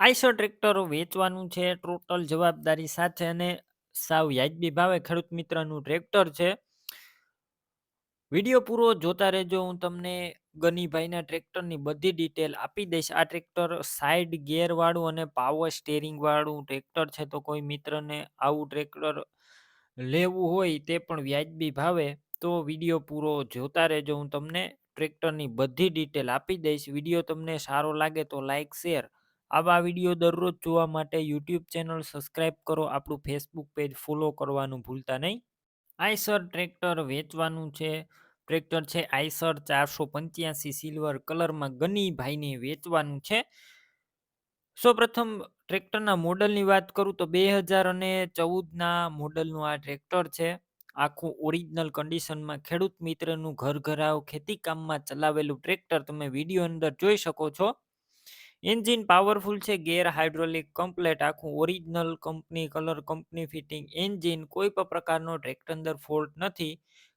આઈશર ટ્રેક્ટરો વેચવાનું છે, ટોટલ જવાબદારી સાથે અને સાવ વ્યાજબી ભાવે ખેડૂત મિત્રનું ટ્રેક્ટર છે. વીડિયો પૂરો જોતા રહેજો, હું તમને ગનીભાઈના ટ્રેક્ટરની બધી ડિટેલ આપી દઈશ. આ ટ્રેક્ટર સાઈડ ગિયરવાળું અને પાવર સ્ટેરિંગવાળું ટ્રેક્ટર છે, તો કોઈ મિત્રને આવું ટ્રેક્ટર લેવું હોય તે પણ વ્યાજબી ભાવે. તો વીડિયો પૂરો જોતા રહેજો, હું તમને ટ્રેક્ટરની બધી ડિટેલ આપી દઈશ. વીડિયો તમને સારો લાગે તો લાઈક, શેર આવા વીડિયો દરરોજ જોવા માટે યુટ્યુબ ચેનલ સબસ્ક્રાઈબ કરો, આપણું ફેસબુક પેજ ફોલો કરવાનું ભૂલતા નહીં. આઈસર ટ્રેક્ટર વેચવાનું છે. ટ્રેક્ટર છે આઈસર ચારસો પંચ્યાસી સિલ્વર કલરમાં ગનીભાઈને વેચવાનું છે. સૌપ્રથમ ટ્રેક્ટરના મોડલની વાત કરું તો બે હજાર અને ચૌદના મોડલનું આ ટ્રેક્ટર છે. આખું ઓરિજિનલ કન્ડિશનમાં ખેડૂત મિત્રનું ઘર ઘરાવ ખેતી કામમાં ચલાવેલું ટ્રેક્ટર તમે વીડિયો અંદર જોઈ શકો છો. એન્જિન પાવરફુલ છે, ગેર હાઇડ્રોલિક કમ્પ્લેટ, આખું original company, colour company, fitting engine કોઈ પણ પ્રકારનો ટ્રેક્ટર અંદર ફોલ્ટ નથી,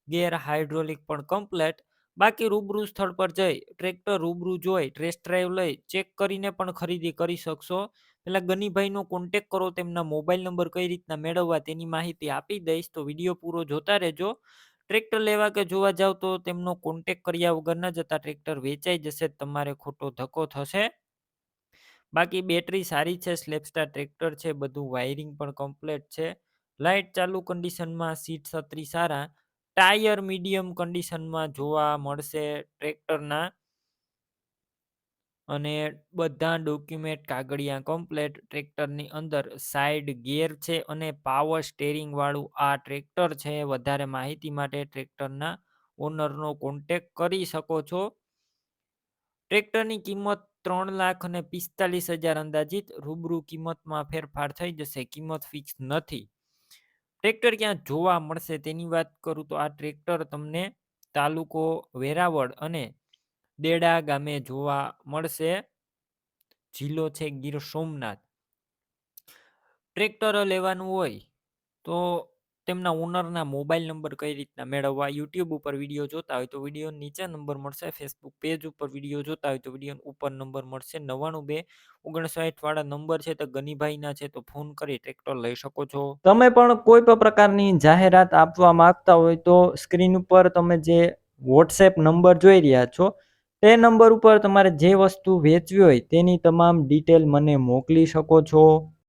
ગેર હાઇડ્રોલિક પણ કમ્પ્લેટ. બાકી રૂબરૂ સ્થળ પર જઈ, ટ્રેક્ટર રૂબરૂ જોઈ, ટેસ્ટ ડ્રાઈવ લઈ, ચેક કરીને પણ ખરીદી કરી શકશો. પહેલાં ગનીભાઈનો કોન્ટેક કરો, તેમના મોબાઈલ નંબર કઈ રીતના મેળવવા તેની માહિતી આપી દઈશ, તો વીડિયો પૂરો જોતા રહેજો. ટ્રેક્ટર લેવા કે જોવા જાવ તો તેમનો કોન્ટેક કર્યા વગર ન જતા ટ્રેક્ટર વેચાઈ જશે, તમારે ખોટો ધક્કો થશે. બાકી બેટરી સારી છે, સ્લેપસ્ટાર ટ્રેક્ટર છે, બધું વાયરિંગ પણ કમ્પ્લીટ છે. લાઇટ ચાલુ કન્ડિશનમાં સીટ છત્રી સારા. ટાયર મીડિયમ કન્ડિશનમાં જોવા મળશે ટ્રેક્ટરના. અને બધા ડોક્યુમેન્ટ કાગળિયા કમ્પ્લેટ. ટ્રેક્ટરની અંદર સાઈડ ગિયર છે અને પાવર સ્ટેરિંગ વાળું આ ટ્રેક્ટર છે. વધારે માહિતી માટે ટ્રેક્ટરના ઓનરનો કોન્ટેક કરી શકો છો. ટ્રેક્ટરની કિંમત ત્રણ લાખ અને પિસ્તાલીસ હજાર અંદાજિત રૂબરૂ કિંમતમાં ફેરફાર થઈ જશે. કિંમત ફિક્સ નથી. ટ્રેક્ટર ક્યાં જોવા મળશે તેની વાત કરું તો આ ટ્રેક્ટર તમને તાલુકો વેરાવળ અને દેડા ગામે જોવા મળશે. જિલ્લો છે ગીર સોમનાથ. ટ્રેક્ટર લેવાનું હોય તો તેમના ઓનરના મોબાઈલ નંબર કઈ રીતના મેળવવા, યુટ્યુબ ઉપર વીડિયો જોતા હોય તો વીડિયો નીચે નંબર મળશે, ફેસબુક પેજ ઉપર વીડિયો જોતા હોય તો વીડિયો ઉપર નંબર મળશે. નવ્વાણું બે ઓગણસાઠ વાળા નંબર છે તો ગનીભાઈના છે તો ફોન કરી ટ્રેક્ટર લઈ શકો છો. તમે પણ કોઈ પણ પ્રકારની જાહેરાત આપવા માંગતા હોય તો સ્ક્રીન ઉપર તમે જે વોટ્સએપ નંબર જોઈ રહ્યા છો, તે નંબર ઉપર તમારે જે વસ્તુ વેચવી હોય તેની તમામ ડિટેલ મને મોકલી શકો છો.